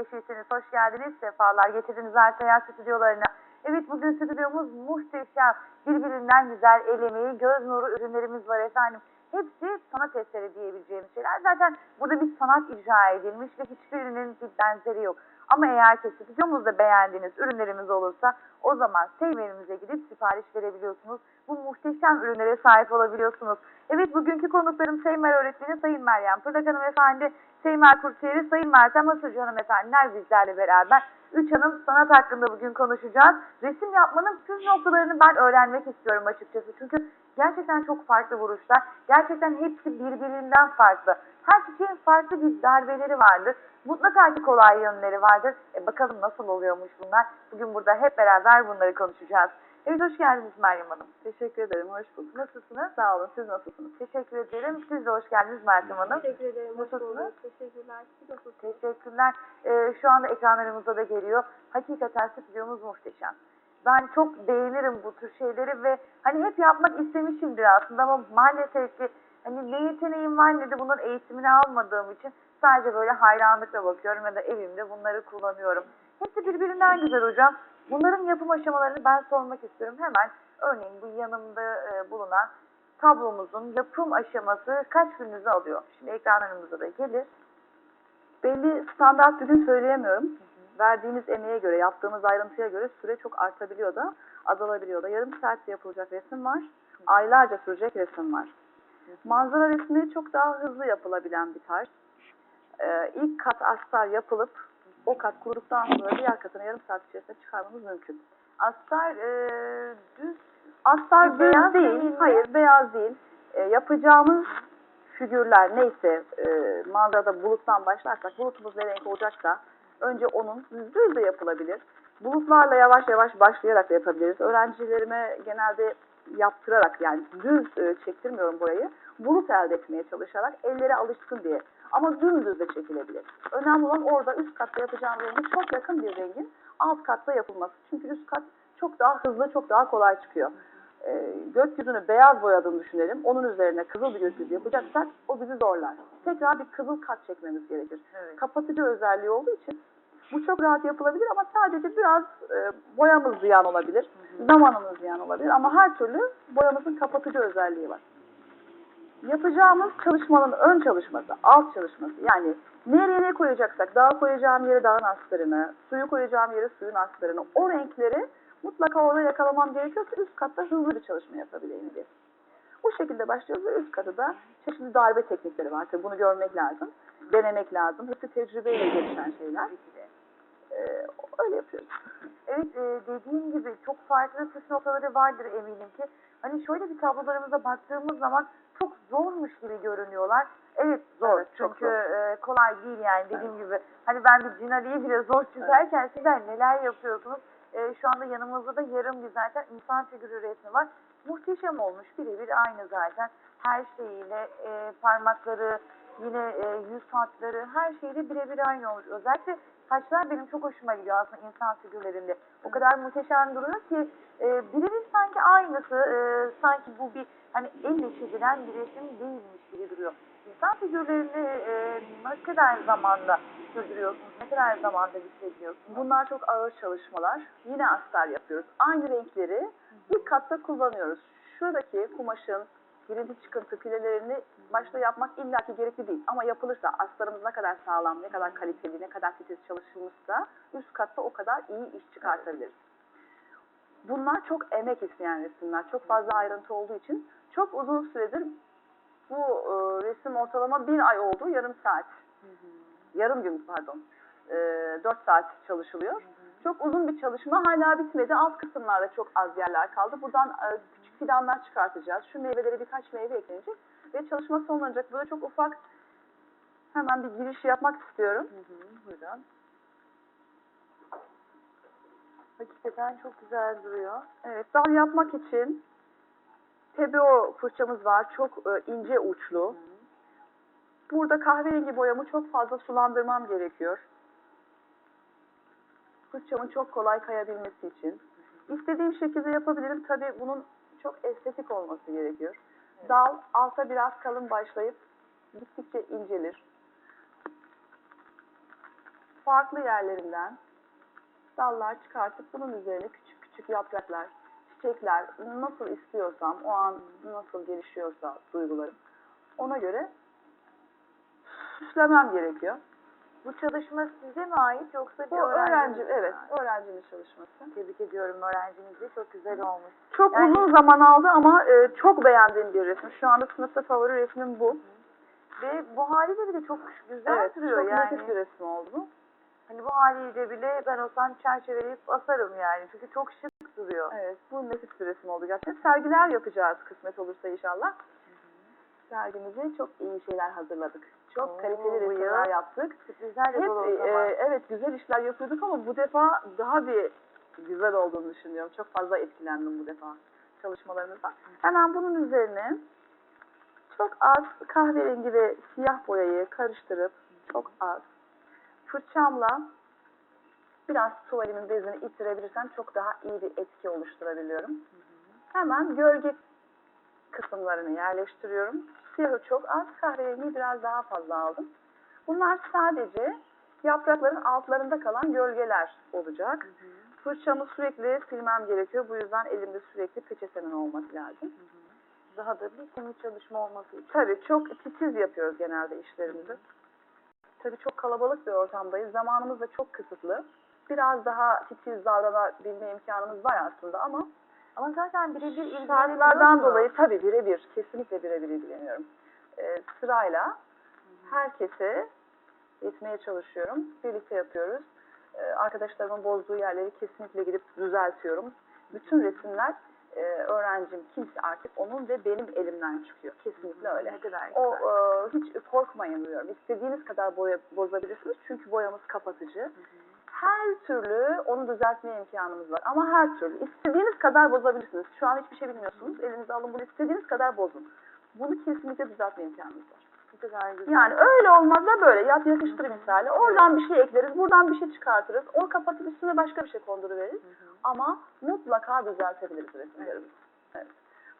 yeşilsiniz. Hoş geldiniz. Sefalar getirdiniz Artayar stüdyolarına. Evet bugün stüdyomuz muhteşem. Birbirinden güzel el emeği, göz nuru ürünlerimiz var efendim. Hepsi sanat eseri diyebileceğimiz şeyler. Zaten burada bir sanat icra edilmiş ve hiçbirinin bir benzeri yok. Ama eğer ki stüdyomuzda beğendiğiniz ürünlerimiz olursa o zaman Seymer'imize gidip sipariş verebiliyorsunuz. Bu muhteşem ürünlere sahip olabiliyorsunuz. Evet bugünkü konuklarım Seymer öğretmeni Sayın Meryem Pırlak hanımefendi, Seymer kursiyeri Sayın Meltem Asırcı hanımefendiler bizlerle beraber. Üç hanım sanat hakkında bugün konuşacağız. Resim yapmanın püf noktalarını ben öğrenmek istiyorum açıkçası. Çünkü gerçekten çok farklı vuruşlar. Gerçekten hepsi birbirinden farklı. Her çiçeğin farklı bir darbeleri vardır. Mutlaka ki kolay yönleri vardır. E bakalım nasıl oluyormuş bunlar. Bugün burada hep beraber bunları konuşacağız. Evet hoş geldiniz Meryem Hanım. Teşekkür ederim, hoş bulduk. Nasılsınız? Sağ olun, siz nasılsınız? Teşekkür ederim. Siz de hoş geldiniz Meltem Hanım. Teşekkür ederim. Hoş bulduk. Teşekkürler. Siz nasılsınız? Teşekkürler. Ee, şu anda ekranlarımıza da geliyor. Hakikaten stüdyomuz muhteşem. Ben çok beğenirim bu tür şeyleri ve hani hep yapmak istemişimdir aslında ama maalesef ki hani ne yeteneğim var ne de bunun eğitimini almadığım için sadece böyle hayranlıkla bakıyorum ya da evimde bunları kullanıyorum. Hepsi birbirinden güzel hocam. Bunların yapım aşamalarını ben sormak istiyorum. Hemen örneğin bu yanımda e, bulunan tablomuzun yapım aşaması kaç gününüzü alıyor? Şimdi ekranlarımıza da gelir. Belli standart bir söyleyemiyorum. Verdiğimiz emeğe göre, yaptığımız ayrıntıya göre süre çok artabiliyor da, azalabiliyor da. Yarım saatte yapılacak resim var, aylarca sürecek resim var. Manzara resmi çok daha hızlı yapılabilen bir tarz. Ee, ilk kat astar yapılıp, o kat kuruduktan sonra diğer katını yarım saat içerisinde çıkarmamız mümkün. Astar e, düz Astar düz beyaz değil, değil hayır beyaz değil. Ee, yapacağımız figürler neyse e, manzarada buluttan başlarsak bulutumuz ne renk olacaksa önce onun düz de yapılabilir. Bulutlarla yavaş yavaş başlayarak da yapabiliriz. Öğrencilerime genelde yaptırarak yani düz e, çektirmiyorum boyayı. Bulut elde etmeye çalışarak elleri alışsın diye. Ama dümdüz de çekilebilir. Önemli olan orada üst katta yapacağım rengi çok yakın bir rengin alt katta yapılması. Çünkü üst kat çok daha hızlı, çok daha kolay çıkıyor. Ee, gökyüzünü beyaz boyadığını düşünelim. Onun üzerine kızıl bir gökyüzü yapacaksak o bizi zorlar. Tekrar bir kızıl kat çekmemiz gerekir. Evet. Kapatıcı özelliği olduğu için bu çok rahat yapılabilir ama sadece biraz e, boyamız ziyan olabilir. Zamanımız ziyan olabilir ama her türlü boyamızın kapatıcı özelliği var. Yapacağımız çalışmanın ön çalışması, alt çalışması yani nereye ne koyacaksak, dağa koyacağım yere dağın astarını, suyu koyacağım yere suyun astarını, o renkleri mutlaka orada yakalamam gerekiyor ki üst katta hızlı bir çalışma yapabileyim diye. Bu şekilde başlıyoruz ve üst katı da çeşitli darbe teknikleri var. Tabii bunu görmek lazım, denemek lazım. Hepsi tecrübeyle gelişen şeyler. Ee, öyle yapıyoruz. Evet e, dediğim gibi çok farklı püf noktaları vardır eminim ki. Hani şöyle bir tablolarımıza baktığımız zaman çok zormuş gibi görünüyorlar. Evet zor Evet, çünkü zor. e, kolay değil yani dediğim gibi. Hani ben bir Cinali'yi bile zor çizerken sizler neler yapıyorsunuz. E, şu anda yanımızda da yarım bir zaten insan figürü resmi var. Muhteşem olmuş birebir aynı zaten. Her şeyiyle e, parmakları yine e, yüz hatları her şeyle birebir aynı olmuş. Özellikle saçlar benim çok hoşuma gidiyor aslında insan figürlerinde. O kadar muhteşem duruyor ki e, birebir sanki aynısı e, sanki bu bir hani elle çizilen bir resim değilmiş gibi duruyor. İnsan figürlerini e, ne kadar zamanda sürdürüyorsunuz? Ne kadar zamanda bitiriliyorsunuz? Bunlar çok ağır çalışmalar. Yine astar yapıyoruz. Aynı renkleri ilk katta kullanıyoruz. Şuradaki kumaşın girinti çıkıntı pilelerini başta yapmak illaki gerekli değil. Ama yapılırsa astarımız ne kadar sağlam, ne kadar kaliteli, ne kadar titiz çalışılmışsa üst katta o kadar iyi iş çıkartabiliriz. Bunlar çok emek isteyen resimler. Çok fazla ayrıntı olduğu için çok uzun süredir bu e, resim ortalama bir ay oldu, yarım saat. Yarım gün pardon. E, 4 saat çalışılıyor. Çok uzun bir çalışma hala bitmedi. Alt kısımlarda çok az yerler kaldı. Buradan e, fidanlar çıkartacağız. Şu meyvelere birkaç meyve eklenecek. Ve çalışma sonlanacak. Burada çok ufak hemen bir giriş yapmak istiyorum. Buyurun. Hakikaten çok güzel duruyor. Evet, dal yapmak için TBO fırçamız var. Çok e, ince uçlu. Burada kahverengi boyamı çok fazla sulandırmam gerekiyor. Fırçamın çok kolay kayabilmesi için. İstediğim şekilde yapabilirim. Tabii bunun çok estetik olması gerekiyor. Dal alta biraz kalın başlayıp gittikçe incelir. farklı yerlerinden dallar çıkartıp bunun üzerine küçük küçük yapraklar, çiçekler nasıl istiyorsam, o an nasıl gelişiyorsa duygularım ona göre süslemem gerekiyor. Bu çalışma size mi ait yoksa bir Bu öğrenciniz öğrenci, mi evet, ait? öğrencimin çalışması. Tebrik ediyorum öğrencinizi. Çok güzel olmuş. Çok Yani- uzun zaman aldı ama e, çok beğendiğim bir resim. Şu anda sınıfta favori resmim bu. Ve bu haliyle bile çok güzel evet, duruyor çok yani. nefis bir resim oldu. Hani bu haliyle bile ben olsam çerçeveleyip asarım yani. Çünkü çok şık duruyor. Evet, bu nefis bir resim oldu gerçekten. Sergiler yapacağız kısmet olursa inşallah. Sergimize çok iyi şeyler hazırladık. Çok Oo, kaliteli resimler yıl yaptık. Sürprizler de Hep dolu o e, zaman. evet güzel işler yapıyorduk ama bu defa daha bir güzel olduğunu düşünüyorum. Çok fazla etkilendim bu defa çalışmalarımızdan. Hemen bunun üzerine çok az kahverengi ve siyah boyayı karıştırıp çok az fırçamla biraz tuvalimin bezini ittirebilirsem çok daha iyi bir etki oluşturabiliyorum. Hemen gölge kısımlarını yerleştiriyorum. Siyahı çok az, kahverengiyi biraz daha fazla aldım. Bunlar sadece yaprakların altlarında kalan gölgeler olacak. Fırçamı sürekli silmem gerekiyor. Bu yüzden elimde sürekli peçetenin olması lazım. Daha da bir temiz çalışma olması için. Tabii çok titiz yapıyoruz genelde işlerimizi. Tabii çok kalabalık bir ortamdayız. Zamanımız da çok kısıtlı. Biraz daha titiz davranabilme imkanımız var aslında ama Ama zaten birebir mu? dolayı tabii birebir, kesinlikle birebir ilgileniyorum. Ee, sırayla herkese yetmeye çalışıyorum. Birlikte yapıyoruz. Ee, arkadaşlarımın bozduğu yerleri kesinlikle gidip düzeltiyorum. Bütün resimler e, öğrencim kimse artık onun ve benim elimden çıkıyor. Kesinlikle öyle. Ne kadar O e, hiç korkmayın diyorum. İstediğiniz kadar boya bozabilirsiniz çünkü boyamız kapatıcı. Her türlü onu düzeltmeye imkanımız var. Ama her türlü. istediğiniz kadar bozabilirsiniz. Şu an hiçbir şey bilmiyorsunuz. Elinize alın bunu istediğiniz kadar bozun. Bunu kesinlikle düzeltme imkanınız var. Güzel. Yani öyle olmaz da böyle yat yakıştır misali. Oradan bir şey ekleriz, buradan bir şey çıkartırız. Onu kapatıp üstüne başka bir şey konduruveririz. Ama mutlaka düzeltebiliriz resimlerimizi. Evet.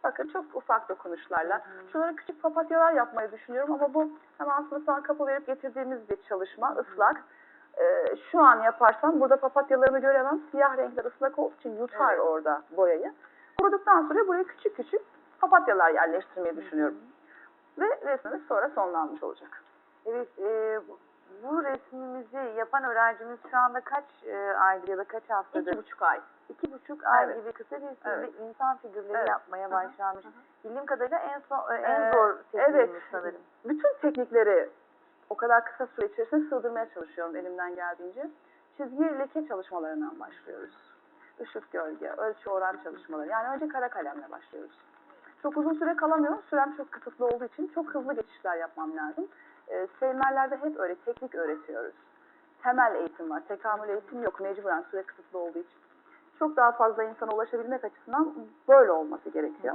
Bakın çok ufak dokunuşlarla. Şunlara küçük papatyalar yapmayı düşünüyorum ama bu hemen sınıftan kapı verip getirdiğimiz bir çalışma, ıslak. Ee, şu an yaparsam burada papatyalarını göremem. Siyah renkler ıslak olduğu için yutar Evet. orada boyayı. Kuruduktan sonra buraya küçük küçük papatyalar yerleştirmeyi düşünüyorum. Ve resmimiz sonra sonlanmış olacak. Evet, e, bu- resmimizi yapan öğrencimiz şu anda kaç e, aydır ya da kaç haftadır? İki buçuk ay. İki buçuk ay Evet. gibi kısa bir sürede Evet. insan figürleri Evet. yapmaya Hı hı. başlamış. Bildiğim kadarıyla en son, e, Ee, en zor tekniğimiz evet. sanırım. Bütün teknikleri o kadar kısa süre içerisinde sığdırmaya çalışıyorum elimden geldiğince. Çizgi leke çalışmalarından başlıyoruz. Işık gölge, ölçü oran çalışmaları. Yani önce kara kalemle başlıyoruz. Çok uzun süre kalamıyorum. Sürem çok kısıtlı olduğu için çok hızlı geçişler yapmam lazım. Ee, seyirlerde hep öyle teknik öğretiyoruz. Temel eğitim var. Tekamül eğitim yok. Mecburen süre kısıtlı olduğu için. Çok daha fazla insana ulaşabilmek açısından böyle olması gerekiyor.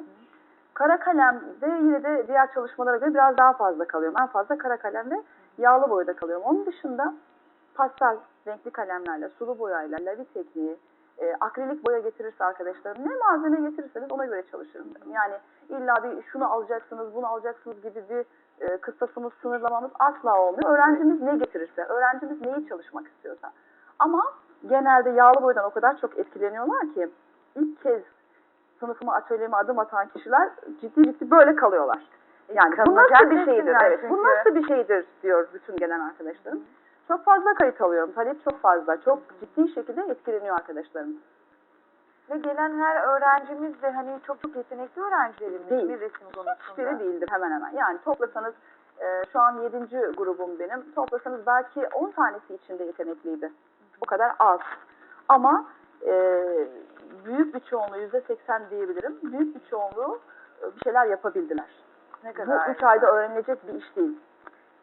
Kara kalemde yine de diğer çalışmalara göre biraz daha fazla kalıyorum. En fazla kara kalem ve yağlı boyada kalıyorum. Onun dışında pastel renkli kalemlerle, sulu boyayla, lavi tekniği, e, akrilik boya getirirse arkadaşlarım ne malzeme getirirseniz ona göre çalışırım derim. Yani illa bir şunu alacaksınız, bunu alacaksınız gibi bir e, kıstasımız, sınırlamamız asla olmuyor. Öğrencimiz ne getirirse, öğrencimiz neyi çalışmak istiyorsa. Ama genelde yağlı boyadan o kadar çok etkileniyorlar ki ilk kez sınıfıma, atölyeme adım atan kişiler ciddi ciddi böyle kalıyorlar. Yani bu nasıl bir şeydir? Evet, bu çünkü. nasıl bir şeydir diyor bütün gelen arkadaşlarım. Çok fazla kayıt alıyorum. Talep çok fazla. Çok ciddi şekilde etkileniyor arkadaşlarım. Ve gelen her öğrencimiz de hani çok çok yetenekli öğrencilerimiz Değil. bir resim konusunda. Hiçbiri değildir hemen hemen. Yani toplasanız e, şu an 7. grubum benim. Toplasanız belki 10 tanesi içinde yetenekliydi. O kadar az. Ama e, büyük bir çoğunluğu %80 diyebilirim. Büyük bir çoğunluğu e, bir şeyler yapabildiler. Ne Bu kadar 3 ayda öğrenilecek bir iş değil.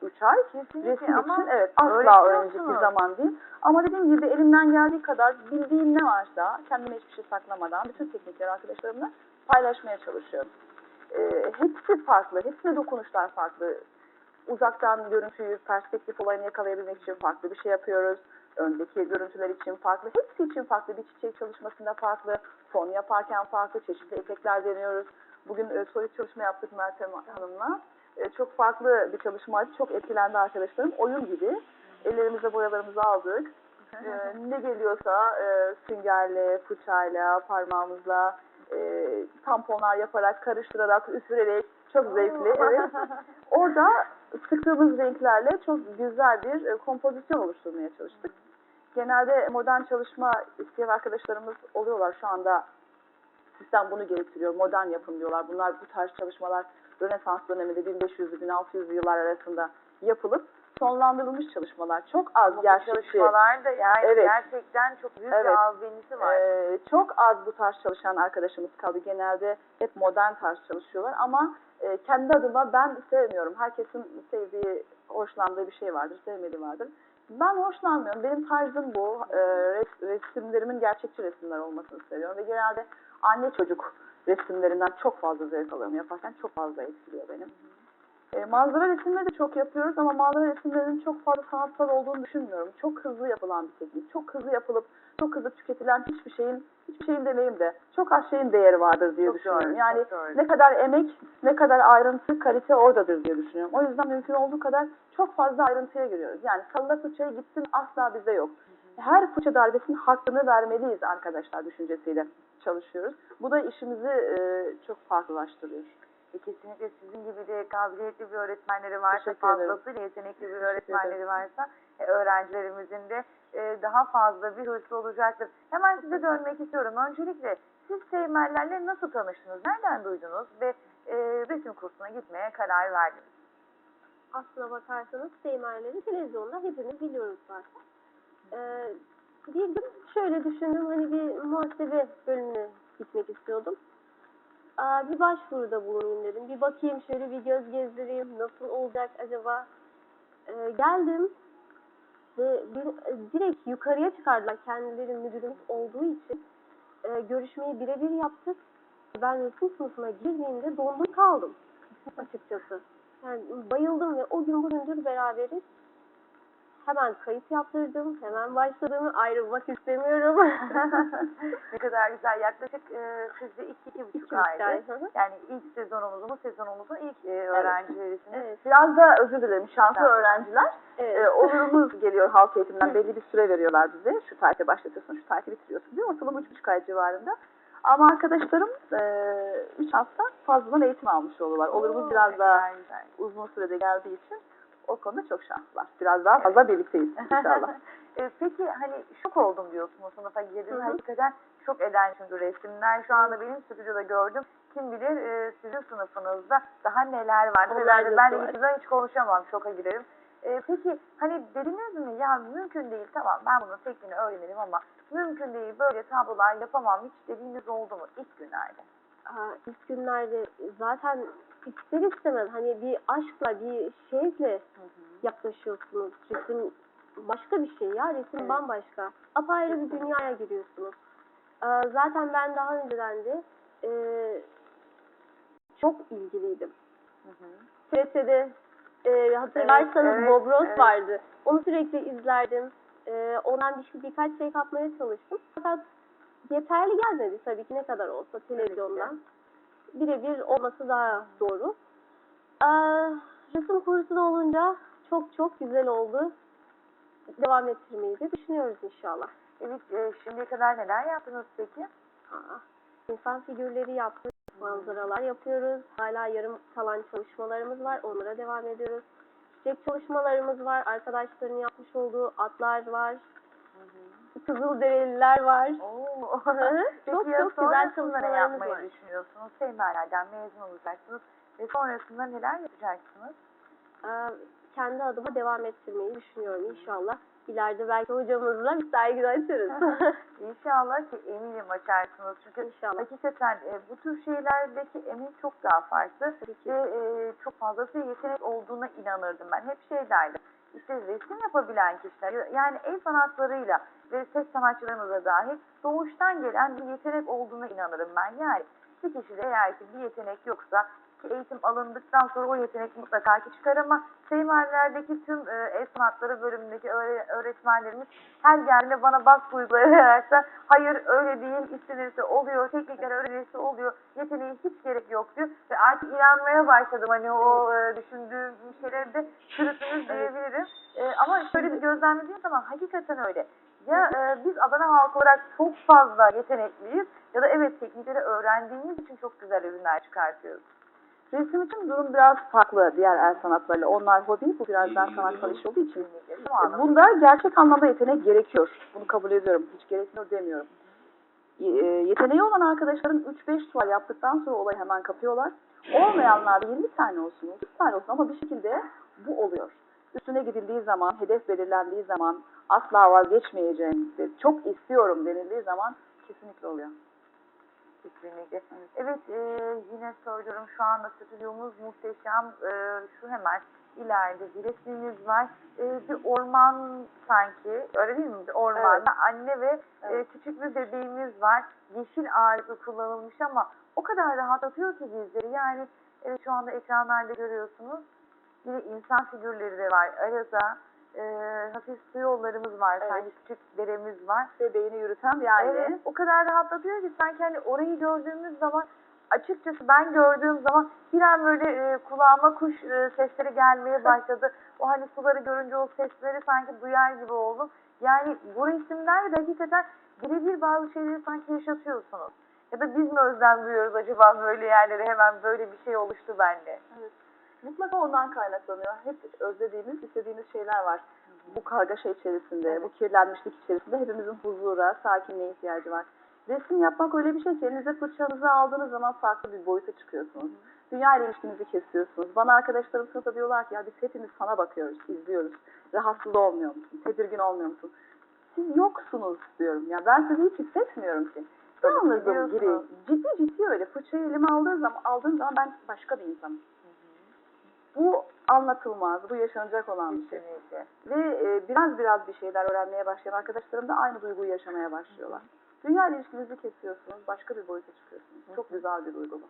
3 ay Kesinlikle resim ama için evet asla öğrenecek bir zaman değil. Ama dediğim gibi elimden geldiği kadar bildiğim ne varsa kendime hiçbir şey saklamadan bütün teknikleri arkadaşlarımla paylaşmaya çalışıyorum. Ee, hepsi farklı, hepsine dokunuşlar farklı. Uzaktan görüntüyü, perspektif olayını yakalayabilmek için farklı bir şey yapıyoruz. Öndeki görüntüler için farklı, hepsi için farklı. Bir çiçek çalışmasında farklı, fon yaparken farklı, çeşitli efektler deniyoruz. Bugün e, solid çalışma yaptık Meltem Hanım'la. E, çok farklı bir çalışmaydı, çok etkilendi arkadaşlarım. Oyun gibi. Ellerimize boyalarımızı aldık. Ee, ne geliyorsa e, süngerle, fırçayla, parmağımızla, e, tamponlar yaparak, karıştırarak, üfürerek çok zevkli. Evet. Orada sıktığımız renklerle çok güzel bir e, kompozisyon oluşturmaya çalıştık. Genelde modern çalışma isteyen arkadaşlarımız oluyorlar şu anda. Sistem bunu gerektiriyor. Modern yapın diyorlar. Bunlar bu tarz çalışmalar Rönesans döneminde 1500'lü 1600'lü yıllar arasında yapılıp sonlandırılmış çalışmalar. Çok az Ama gerçekçi. çalışmalar da yani Evet. gerçekten çok büyük Evet. bir albenisi var. Ee, çok az bu tarz çalışan arkadaşımız kaldı. Genelde hep modern tarz çalışıyorlar ama e, kendi adıma ben sevmiyorum. Herkesin sevdiği, hoşlandığı bir şey vardır, sevmediği vardır. Ben hoşlanmıyorum. Benim tarzım bu. Res- resimlerimin gerçekçi resimler olmasını seviyorum ve genelde anne çocuk resimlerinden çok fazla zevk alıyorum. Yaparken çok fazla etkiliyor benim. E, manzara resimleri de çok yapıyoruz ama manzara resimlerinin çok fazla sanatsal olduğunu düşünmüyorum. Çok hızlı yapılan bir teknik. Çok hızlı yapılıp çok hızlı tüketilen hiçbir şeyin, hiçbir şeyin demeyeyim de çok az şeyin değeri vardır diye Çok düşünüyorum. doğru, yani doğru. ne kadar emek, ne kadar ayrıntı, kalite oradadır diye düşünüyorum. O yüzden mümkün olduğu kadar çok fazla ayrıntıya giriyoruz. Yani salla fırçayı gitsin asla bizde yok. Her fırça darbesinin hakkını vermeliyiz arkadaşlar düşüncesiyle çalışıyoruz. Bu da işimizi e, çok farklılaştırıyor. E, kesinlikle sizin gibi de kabiliyetli bir öğretmenleri varsa, Teşekkür ederim. fazlasıyla yetenekli bir öğretmenleri varsa e, öğrencilerimizin de e, daha fazla bir hırsı olacaktır. Hemen size dönmek istiyorum. Öncelikle siz Seymerlerle nasıl tanıştınız? Nereden duydunuz ve e, resim kursuna gitmeye karar verdiniz? Aslına bakarsanız Seymerleri televizyonda hepimiz biliyoruz zaten. Ee, bir gün şöyle düşündüm hani bir muhasebe bölümüne gitmek istiyordum. Bir başvuruda bulunayım dedim. Bir bakayım şöyle bir göz gezdireyim. Nasıl olacak acaba? Ee, geldim ve bir, e, direkt yukarıya çıkardılar kendileri müdürümüz olduğu için. Ee, görüşmeyi birebir yaptık. Ben resim sınıfına girdiğimde dondum kaldım açıkçası. Yani bayıldım ve o gün bugündür beraberiz. Hemen kayıt yaptırdım. Hemen başladım. Ayrılmak istemiyorum. ne kadar güzel. Yaklaşık e, siz de iki, iki buçuk İki buçuk aydır. ay, hı hı. Yani ilk sezonumuzun, bu sezonumuzun ilk e, öğrencilerisiniz. evet. Biraz da özür dilerim şanslı Tamam. öğrenciler. Evet. E, olurumuz geliyor halk eğitiminden belli bir süre veriyorlar bize. Şu tarihte başlatıyorsun, şu tarihte bitiriyorsun diye. Ortalama üç buçuk ay civarında. Ama arkadaşlarım e, üç hafta fazladan eğitim almış oluyorlar. Olurumuz biraz daha güzel. uzun sürede geldiği için o konuda çok şanslılar. Biraz daha fazla birlikteyiz inşallah. E, Peki hani şok oldum diyorsunuz sınıfa girdiğiniz Hı hı. hakikaten şok eden çünkü resimler şu anda benim stüdyoda gördüm. Kim bilir e, sizin sınıfınızda daha neler var. Neler ben de zaman hiç konuşamam şoka girerim. E, peki hani dediniz mi ya mümkün değil tamam ben bunun tekniğini öğrenirim ama mümkün değil böyle tablolar yapamam hiç dediğiniz oldu mu ilk günlerde? Aa, ilk günlerde zaten ister istemez hani bir aşkla bir şevkle yaklaşıyorsunuz. Resim başka bir şey ya. Resim Evet. bambaşka. Apayrı bir dünyaya giriyorsunuz. Aa, zaten ben daha önceden de e, çok ilgiliydim. TRT'de e, hatırlarsanız Evet, evet, Bob Ross evet. vardı. Onu sürekli izlerdim. E, ondan bir, birkaç şey kapmaya çalıştım. Fakat yeterli gelmedi tabii ki ne kadar olsa televizyondan. Birebir olması daha doğru. Ee, resim kursu da olunca çok çok güzel oldu. Devam ettirmeyi de düşünüyoruz inşallah. Evet e, şimdiye kadar neler yaptınız peki? Aa, insan figürleri yaptık, manzaralar yapıyoruz. Hala yarım kalan çalışmalarımız var, onlara devam ediyoruz. Çiçek çalışmalarımız var, arkadaşların yapmış olduğu atlar var. Kızılderililer var. Oo. Çok Peki ya çok güzel sonrasında ne çalışmalarımız yapmayı var. düşünüyorsunuz? Seymerlerden mezun olacaksınız ve sonrasında neler yapacaksınız? Ee, kendi adıma devam ettirmeyi düşünüyorum inşallah. İleride belki hocamızla bir sergi de açarız. İnşallah ki eminim açarsınız. Çünkü İnşallah. hakikaten e, bu tür şeylerdeki emek çok daha farklı Tabii ki. ve e, çok fazlasıyla yetenek olduğuna inanırdım ben. Hep şey derdim. İşte resim yapabilen kişiler yani el sanatlarıyla ve ses sanatçılarımız da dahil doğuştan gelen bir yetenek olduğuna inanırım ben. Yani bir kişide eğer ki bir yetenek yoksa ki eğitim alındıktan sonra o yetenek mutlaka ki çıkar ama Seymenler'deki tüm e, el sanatları bölümündeki öğre- öğretmenlerimiz her geldiğinde bana baskı uygulayarak da hayır öyle değil istenirse oluyor, teknikler öğrenirse oluyor, yeteneğe hiç gerek yok diyor ve artık inanmaya başladım hani o e, düşündüğüm şeyleri de çürüttünüz diyebilirim. E, ama şöyle bir gözlemlediğim zaman hakikaten öyle. Ya e, biz Adana halkı olarak çok fazla yetenekliyiz ya da evet teknikleri öğrendiğimiz için çok güzel ürünler çıkartıyoruz. Resim için durum biraz farklı diğer el sanatlarıyla. Onlar hobi, bu biraz daha sanatsal iş olduğu için. E, Bunda gerçek anlamda yetenek gerekiyor. Bunu kabul ediyorum. Hiç gerekmiyor demiyorum. Y- e, Yeteneği olan arkadaşlarım 3-5 sual yaptıktan sonra olayı hemen kapıyorlar. Olmayanlar 20 tane olsun, 30 tane olsun ama bir şekilde bu oluyor. Üstüne gidildiği zaman, hedef belirlendiği zaman, asla vazgeçmeyeceğim, ve çok istiyorum denildiği zaman kesinlikle oluyor. Kesinlikle. Evet e, yine söylüyorum şu anda stüdyomuz muhteşem. E, şu hemen ileride bir resmimiz var. E, bir orman sanki öyle değil mi? Bir Ormanda anne ve e, Evet. küçük bir bebeğimiz var. Yeşil ağırlıklı kullanılmış ama o kadar rahatlatıyor ki bizleri. Yani evet şu anda ekranlarda görüyorsunuz. Yine insan figürleri de var. Arada e, hafif su yollarımız var. Evet. Sanki küçük deremiz var. Bebeğini yürüten bir anne. Evet, o kadar rahatlatıyor ki sanki hani orayı gördüğümüz zaman açıkçası ben gördüğüm zaman bir an böyle e, kulağıma kuş e, sesleri gelmeye başladı. O hani suları görünce o sesleri sanki duyar gibi oldum. Yani bu resimler de hakikaten birebir bazı şeyleri sanki yaşatıyorsunuz. Ya da biz mi özlem duyuyoruz acaba böyle yerlere hemen böyle bir şey oluştu bende. Evet. Mutlaka ondan kaynaklanıyor. Hep özlediğimiz, istediğimiz şeyler var. Bu kargaşa içerisinde, bu kirlenmişlik içerisinde hepimizin huzura, sakinliğe ihtiyacı var. Resim yapmak öyle bir şey ki elinize fırçanızı aldığınız zaman farklı bir boyuta çıkıyorsunuz. Dünya ile ilişkinizi kesiyorsunuz. Bana arkadaşlarım sınıfta diyorlar ki ya biz hepimiz sana bakıyoruz, izliyoruz. Rahatsız olmuyor musun? Tedirgin olmuyor musun? Siz yoksunuz diyorum. Ya ben sizi hiç hissetmiyorum ki. Yalnızım giri. Ciddi ciddi öyle. Fırçayı elime aldığım zaman, aldığım zaman ben başka bir insanım. Bu anlatılmaz, bu yaşanacak olan bir şey. Kesinlikle. Ve e, biraz biraz bir şeyler öğrenmeye başlayan arkadaşlarım da aynı duyguyu yaşamaya başlıyorlar. Dünya ilişkinizi kesiyorsunuz, başka bir boyuta çıkıyorsunuz. Çok güzel bir duygu bu.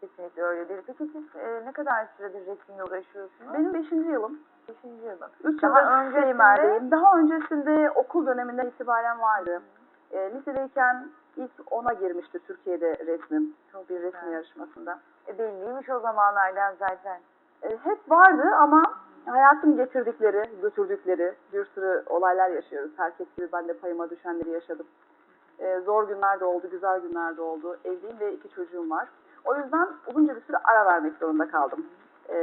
Kesinlikle öyledir. Peki siz e, ne kadar süredir resimle uğraşıyorsunuz? Benim beşinci yılım. Beşinci yılım. Üç Daha yıldır öncesinde-. Daha öncesinde okul döneminden itibaren vardı. E, lisedeyken ilk ona girmişti Türkiye'de resmim. bir resim yarışmasında. E, belliymiş o zamanlardan zaten. E, hep vardı ama hayatın getirdikleri, götürdükleri bir sürü olaylar yaşıyoruz. Herkes gibi ben de payıma düşenleri yaşadım. E, zor günler de oldu, güzel günler de oldu. Evliyim ve iki çocuğum var. O yüzden uzunca bir süre ara vermek zorunda kaldım. E,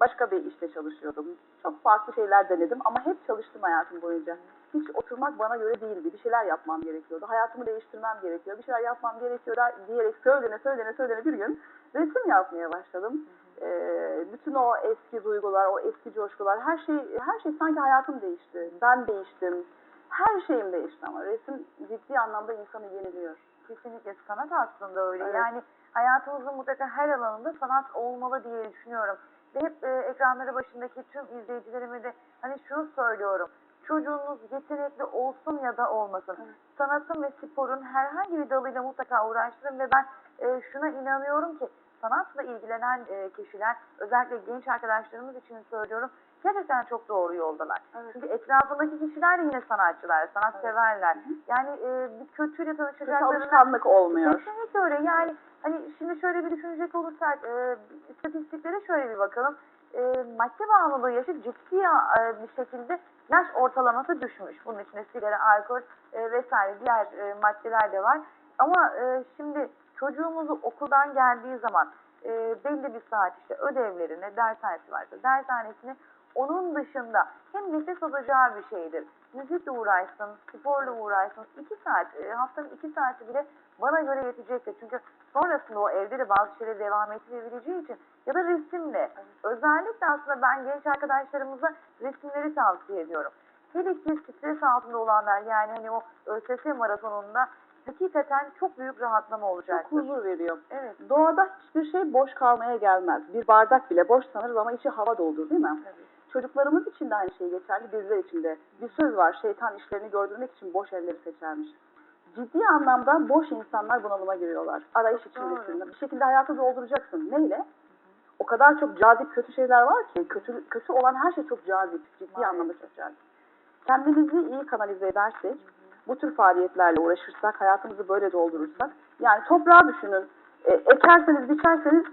başka bir işte çalışıyordum. Çok farklı şeyler denedim ama hep çalıştım hayatım boyunca. Hiç oturmak bana göre değildi. Bir şeyler yapmam gerekiyordu. Hayatımı değiştirmem gerekiyor. Bir şeyler yapmam gerekiyor diyerek söylene söylene söylene bir gün resim yapmaya başladım. Ee, bütün o eski duygular, o eski coşkular, her şey her şey sanki hayatım değişti. Ben değiştim. Her şeyim değişti ama resim ciddi anlamda insanı yeniliyor. Kesinlikle sanat aslında öyle. Evet. Yani hayatımızın mutlaka her alanında sanat olmalı diye düşünüyorum. Ve hep e, ekranları başındaki tüm izleyicilerime de hani şunu söylüyorum. Çocuğunuz yetenekli olsun ya da olmasın. Evet. Sanatın ve sporun herhangi bir dalıyla mutlaka uğraştırın ve ben e, şuna inanıyorum ki sanatla ilgilenen e, kişiler özellikle genç arkadaşlarımız için söylüyorum gerçekten çok doğru yoldalar. Evet. Çünkü etrafındaki kişiler de yine sanatçılar, sanatseverler. Yani e, bir kötüyle Kötü tanışacaklarına alışkanlık olmuyor. Kesinlikle öyle. Yani hani şimdi şöyle bir düşünecek olursak e, istatistiklere şöyle bir bakalım. E, madde bağımlılığı yaşı ciddi e, bir şekilde yaş ortalaması düşmüş. Bunun içinde sigara, alkol e, vesaire diğer e, maddeler de var. Ama e, şimdi çocuğumuzu okuldan geldiği zaman e, belli bir saat işte ödevlerine, dershanesi varsa dershanesine onun dışında hem nefes alacağı bir şeydir. Müzikle uğraşsın, sporla uğraşsın. iki saat, e, haftanın iki saati bile bana göre yetecektir. Çünkü sonrasında o evde de bazı şeyleri devam ettirebileceği için ya da resimle. Özellikle aslında ben genç arkadaşlarımıza resimleri tavsiye ediyorum. Hele ki stres altında olanlar yani hani o ÖSS maratonunda hakikaten çok büyük rahatlama Çok olacaktır. huzur veriyor. Evet. Doğada hiçbir şey boş kalmaya gelmez. Bir bardak bile boş sanırız ama içi hava doldur değil mi? Tabii. Çocuklarımız için de aynı şey geçerli, bizler için de. Bir söz var, şeytan işlerini gördürmek için boş elleri seçermiş. Ciddi anlamda boş insanlar bunalıma giriyorlar. Arayış içindesin. Bir şekilde hayatı dolduracaksın. Neyle? o kadar çok cazip kötü şeyler var ki kötü kötü olan her şey çok cazip, ciddi Maalesef. anlamda çok cazip. Kendimizi iyi kanalize edersek, bu tür faaliyetlerle uğraşırsak, hayatımızı böyle doldurursak, yani toprağı düşünün, e, ekerseniz, biçerseniz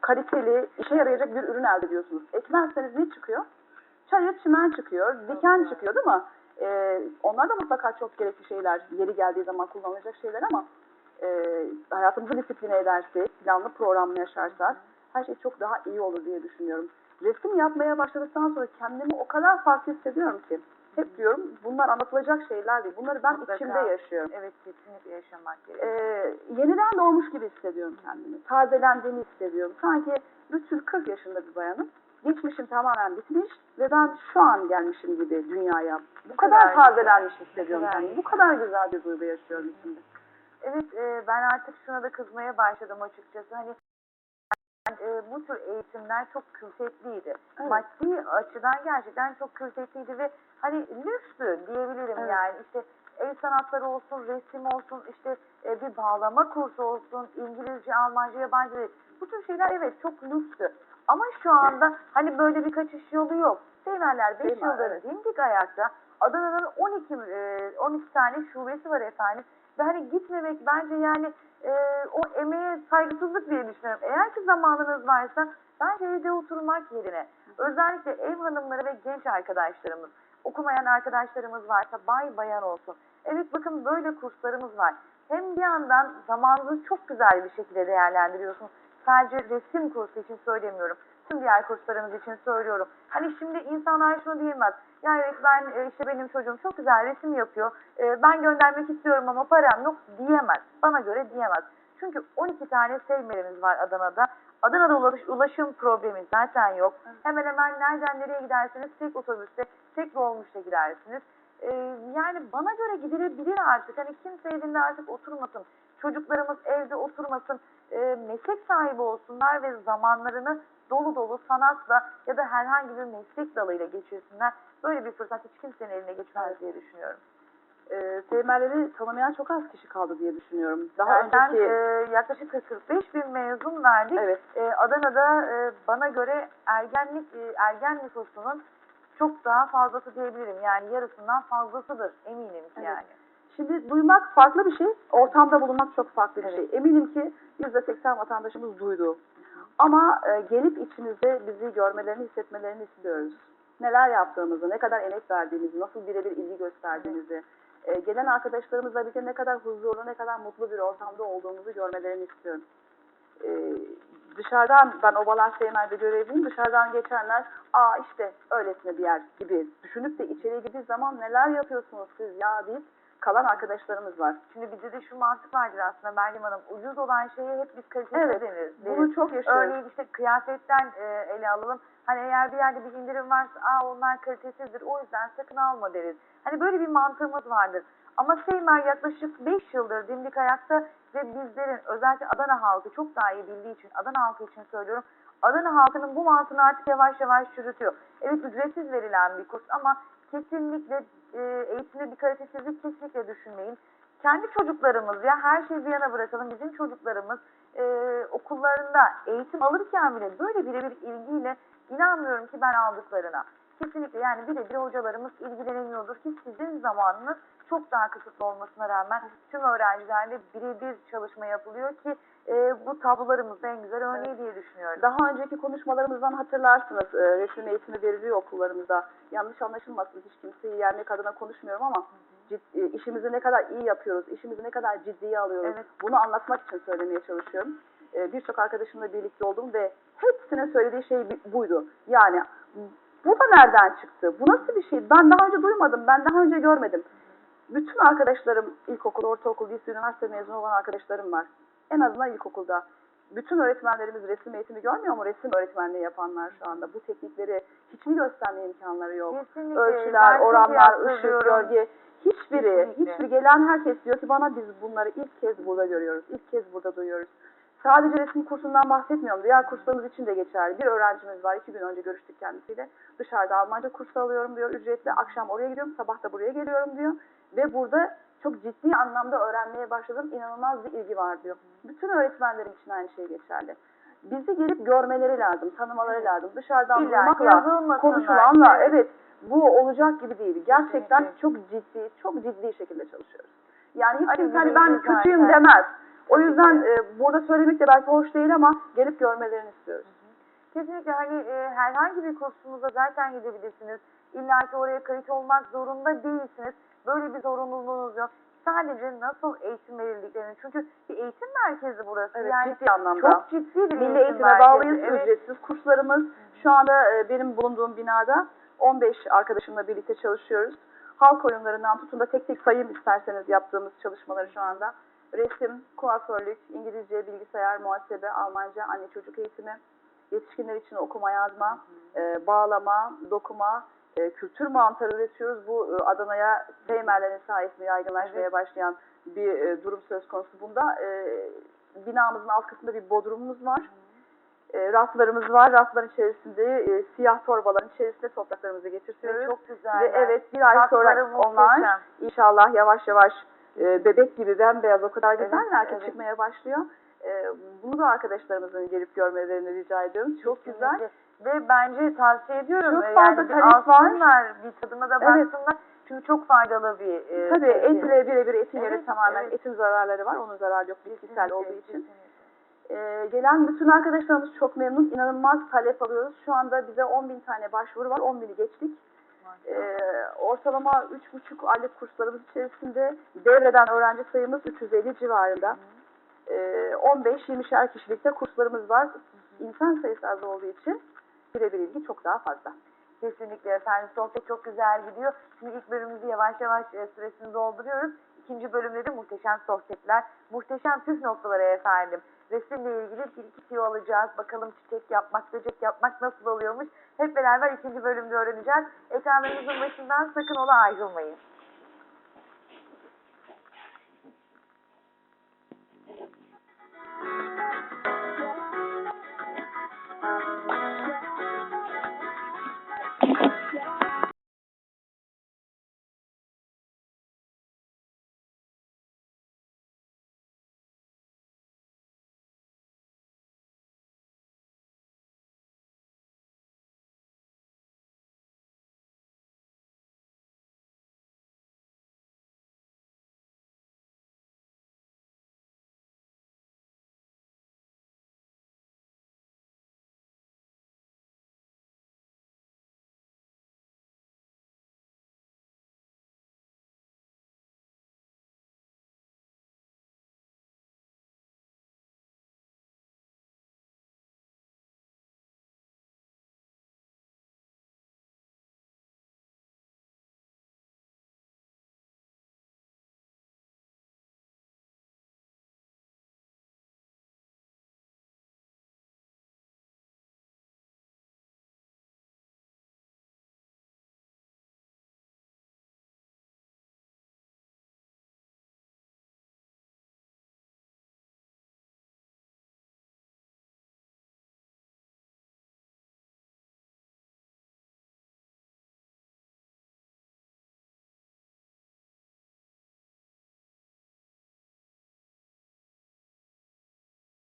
kaliteli, işe yarayacak bir ürün elde ediyorsunuz. Ekmezseniz ne çıkıyor? Çayır çimen çıkıyor, diken çıkıyor değil mi? Ee, onlar da mutlaka çok gerekli şeyler, yeri geldiği zaman kullanılacak şeyler ama e, hayatımızı disipline edersek, planlı programlı yaşarsak her şey çok daha iyi olur diye düşünüyorum. Resim yapmaya başladıktan sonra kendimi o kadar farklı hissediyorum ki. Hep diyorum bunlar anlatılacak şeyler değil. Bunları ben Mutlaka. içimde yaşıyorum. Evet kesinlikle yaşamak gerekiyor. Ee, yeniden doğmuş gibi hissediyorum kendimi. Tazelendiğimi hissediyorum. Sanki bütün 40 yaşında bir bayanım. Geçmişim tamamen bitmiş ve ben şu an gelmişim gibi dünyaya. Bu kadar kadar tazelenmiş hissediyorum kendimi. Bu kadar güzel bir duygu yaşıyorum içimde. Evet e, ben artık şuna da kızmaya başladım açıkçası. Hani e, bu tür eğitimler çok külfetliydi. Evet. Maddi açıdan gerçekten çok külfetliydi ve hani lükstü diyebilirim Evet. yani. İşte el sanatları olsun, resim olsun, işte e, bir bağlama kursu olsun, İngilizce, Almanca, yabancı dil. Bu tür şeyler evet çok lükstü. Ama şu anda hani böyle bir kaçış yolu yok. Seymenler 5 Seymen, yıldır evet. dimdik ayakta. Adana'nın 12 e, 12 tane şubesi var efendim. Ve hani gitmemek bence yani e, o emeğe saygısızlık diye düşünüyorum. Eğer ki zamanınız varsa bence evde oturmak yerine özellikle ev hanımları ve genç arkadaşlarımız, okumayan arkadaşlarımız varsa bay bayan olsun. Evet bakın böyle kurslarımız var. Hem bir yandan zamanınızı çok güzel bir şekilde değerlendiriyorsunuz. Sadece resim kursu için söylemiyorum. Tüm diğer kurslarımız için söylüyorum. Hani şimdi insanlar şunu diyemez. Ya evet ben e, işte benim çocuğum çok güzel resim yapıyor. E, Ben göndermek istiyorum ama param yok diyemez. Bana göre diyemez. Çünkü 12 tane sevmerimiz var Adana'da. Adana'da ulaş- ulaşım problemi zaten yok. Hemen hemen nereden nereye giderseniz tek otobüste, tek dolmuşta gidersiniz. E, Yani bana göre gidilebilir artık. Hani kimse evinde artık oturmasın. Çocuklarımız evde oturmasın. E, Meslek sahibi olsunlar ve zamanlarını dolu dolu sanatla ya da herhangi bir meslek dalıyla geçirsinler. Böyle bir fırsat hiç kimsenin eline geçmez diye düşünüyorum. Ee, sevmerleri tanımayan çok az kişi kaldı diye düşünüyorum. Daha Zaten önceki... e, yaklaşık 45 bin mezun verdik. evet. E, Adana'da e, bana göre ergenlik e, ergen nüfusunun çok daha fazlası diyebilirim. Yani yarısından fazlasıdır eminim ki Evet. yani. Şimdi duymak farklı bir şey, ortamda bulunmak çok farklı bir Evet. şey. Eminim ki %80 vatandaşımız duydu. Ama e, gelip içimizde bizi görmelerini, hissetmelerini istiyoruz. Neler yaptığımızı, ne kadar emek verdiğimizi, nasıl birebir ilgi gösterdiğimizi, e, gelen arkadaşlarımızla birlikte ne kadar huzurlu, ne kadar mutlu bir ortamda olduğumuzu görmelerini istiyorum. E, dışarıdan, ben Obalar Seymen'de görevliyim, dışarıdan geçenler, aa işte öylesine bir yer gibi düşünüp de içeriye girdiği zaman neler yapıyorsunuz siz ya deyip kalan arkadaşlarımız var. Şimdi bizde de şu mantık vardır aslında Meryem Hanım. Ucuz olan şeye hep biz kalitesiz Evet, deniriz. Bunu çok yaşıyoruz. Örneğin işte kıyafetten e, ele alalım. Hani eğer bir yerde bir indirim varsa aa onlar kalitesizdir o yüzden sakın alma deriz. Hani böyle bir mantığımız vardır. Ama Seymer yaklaşık 5 yıldır dimdik ayakta ve bizlerin özellikle Adana halkı çok daha iyi bildiği için Adana halkı için söylüyorum. Adana halkının bu mantığını artık yavaş yavaş çürütüyor. Evet ücretsiz verilen bir kurs ama kesinlikle e, eğitimde bir kalitesizlik kesinlikle düşünmeyin. Kendi çocuklarımız ya her şeyi bir yana bırakalım bizim çocuklarımız e, okullarında eğitim alırken bile böyle birebir ilgiyle inanmıyorum ki ben aldıklarına. Kesinlikle yani birebir hocalarımız ilgileniyordur ki sizin zamanınız çok daha kısıtlı olmasına rağmen tüm öğrencilerle birebir çalışma yapılıyor ki e, bu tablolarımızda en güzel örneği diye düşünüyorum. Daha önceki konuşmalarımızdan hatırlarsınız e, resim eğitimi veriliyor okullarımızda. Yanlış anlaşılmasın hiç kimseyi yermek adına konuşmuyorum ama cid- e, işimizi ne kadar iyi yapıyoruz, işimizi ne kadar ciddiye alıyoruz. Evet. Bunu anlatmak için söylemeye çalışıyorum. E, Birçok arkadaşımla birlikte oldum ve hepsine söylediği şey buydu. Yani bu da nereden çıktı? Bu nasıl bir şey? Ben daha önce duymadım, ben daha önce görmedim. Bütün arkadaşlarım ilkokul, ortaokul, lise, üniversite mezunu olan arkadaşlarım var. En azından ilkokulda. Bütün öğretmenlerimiz resim eğitimi görmüyor mu? Resim öğretmenliği yapanlar şu anda. Bu teknikleri hiç mi gösterme imkanları yok? Kesinlikle. Ölçüler, Ben oranlar, ışık, gölge. Hiçbiri, Kesinlikle. hiçbir gelen herkes diyor ki bana biz bunları ilk kez burada görüyoruz. ilk kez burada duyuyoruz. Sadece resim kursundan bahsetmiyorum. Diğer kurslarımız için de geçerli. Bir öğrencimiz var. iki gün önce görüştük kendisiyle. Dışarıda Almanca kursu alıyorum diyor ücretli. Akşam oraya gidiyorum. Sabah da buraya geliyorum diyor. Ve burada çok ciddi anlamda öğrenmeye başladım. İnanılmaz bir ilgi var diyor. Bütün öğretmenlerim için aynı şey geçerli. bizi gelip görmeleri lazım, tanımaları lazım. Dışarıdan İlla duymakla, konuşulanla Evet. evet bu olacak gibi değil. Gerçekten Kesinlikle. çok ciddi, çok ciddi şekilde çalışıyoruz. Yani hiç kimse hani ben de zaten. kötüyüm demez. O yüzden e, burada söylemek de belki hoş değil ama gelip görmelerini istiyoruz. Kesinlikle hani e, herhangi bir kursumuza zaten gidebilirsiniz. İlla ki oraya kayıt olmak zorunda değilsiniz. Böyle bir zorunluluğunuz yok. Sadece nasıl eğitim verildiklerini. Çünkü bir eğitim merkezi burası. Evet, yani ciddi anlamda. çok ciddi bir Milli eğitim eğitime merkezi. bağlıyız, Evet. ücretsiz kurslarımız. Şu anda e, benim bulunduğum binada 15 arkadaşımla birlikte çalışıyoruz. Halk oyunlarından tutun da tek tek sayayım isterseniz yaptığımız çalışmaları şu anda. Resim, kuaförlük, İngilizce, bilgisayar, muhasebe, Almanca, anne çocuk eğitimi, yetişkinler için okuma yazma, e, bağlama, dokuma, e, kültür mantarı üretiyoruz. Bu e, Adana'ya Seymerlerin sayesinde yaygınlaşmaya Evet. başlayan bir e, durum söz konusu. Bunda e, binamızın alt kısmında bir bodrumumuz var. E, raflarımız var. Rafların içerisinde e, siyah torbaların içerisinde topraklarımızı getiriyoruz. Ve çok güzel. Ve evet bir ay sonra onlar muhteşem. inşallah yavaş yavaş e, bebek gibi bembeyaz o kadar güzeller ki evet. çıkmaya başlıyor. E, bunu da arkadaşlarımızın gelip görmelerini rica ediyoruz. Çok güzel. Ve bence tavsiye ediyorum. Çok fazla yani bir talep var. alsınlar, bir tadına da Evet. baksınlar. Çünkü çok faydalı bir e, Tabii sevgi. etle birebir etin yeri Evet, tamamen evet. etin zararları var. Onun zararı yok bitkisel olduğu için. kesinlikle. Ee, gelen bütün arkadaşlarımız çok memnun. İnanılmaz talep alıyoruz. Şu anda bize 10 bin tane başvuru var. 10 bini geçtik. Ee, ortalama 3,5 aylık kurslarımız içerisinde devreden öğrenci sayımız 350 civarında. Ee, 15-20'şer kişilikte kurslarımız var. İnsan sayısı az olduğu için birebir ilgi çok daha fazla. Kesinlikle efendim. Sohbet çok güzel gidiyor. Şimdi ilk bölümümüzü yavaş yavaş e, süresini dolduruyoruz. İkinci bölümde de muhteşem sohbetler, muhteşem püf noktaları efendim. Resimle ilgili bir iki tüyo alacağız. Bakalım çiçek yapmak, böcek yapmak nasıl oluyormuş. Hep beraber ikinci bölümde öğreneceğiz. Ekranlarımızın başından sakın ola ayrılmayın.